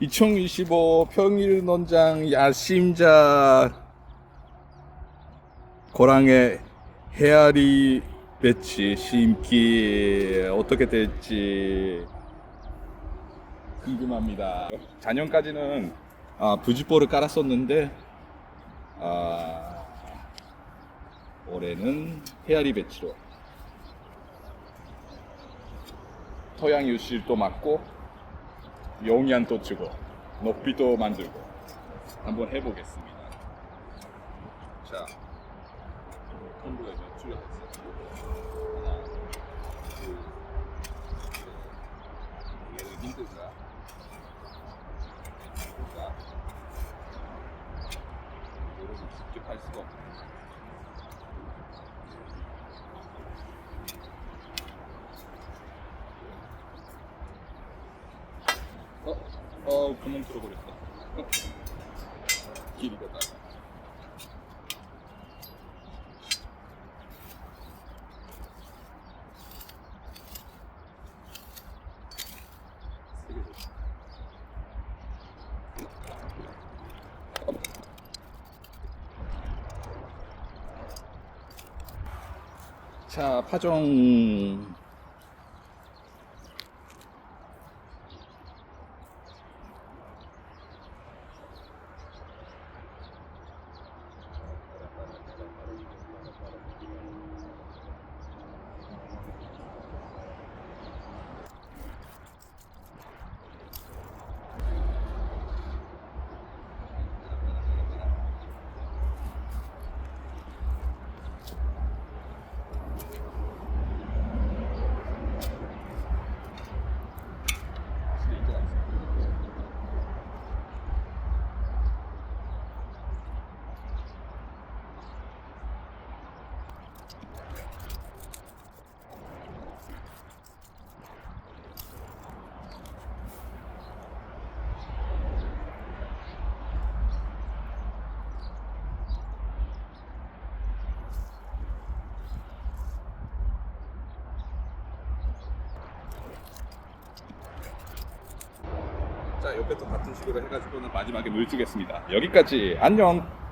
2025 평일 논장 야심작 고랑의 헤아리 배치 심기 어떻게 될지 궁금합니다. 작년까지는 아, 부지포를 깔았었는데 아, 올해는 헤아리 배치로 토양 유실도 맞고 용량도 주고 높이도 만들고 한번 해보겠습니다. 자, 톤도에 몇 줄을 했어요? 하나, 둘, 셋. 얘는 힘들까? 힘들까? 이거를 직접 할 수가 없네. 어? 어, 구멍 뚫어버렸다. 어. 길이가 다. 자, 파종 자, 옆에 또 같은 식으로 해가지고는 마지막에 물 주겠습니다. 여기까지 안녕.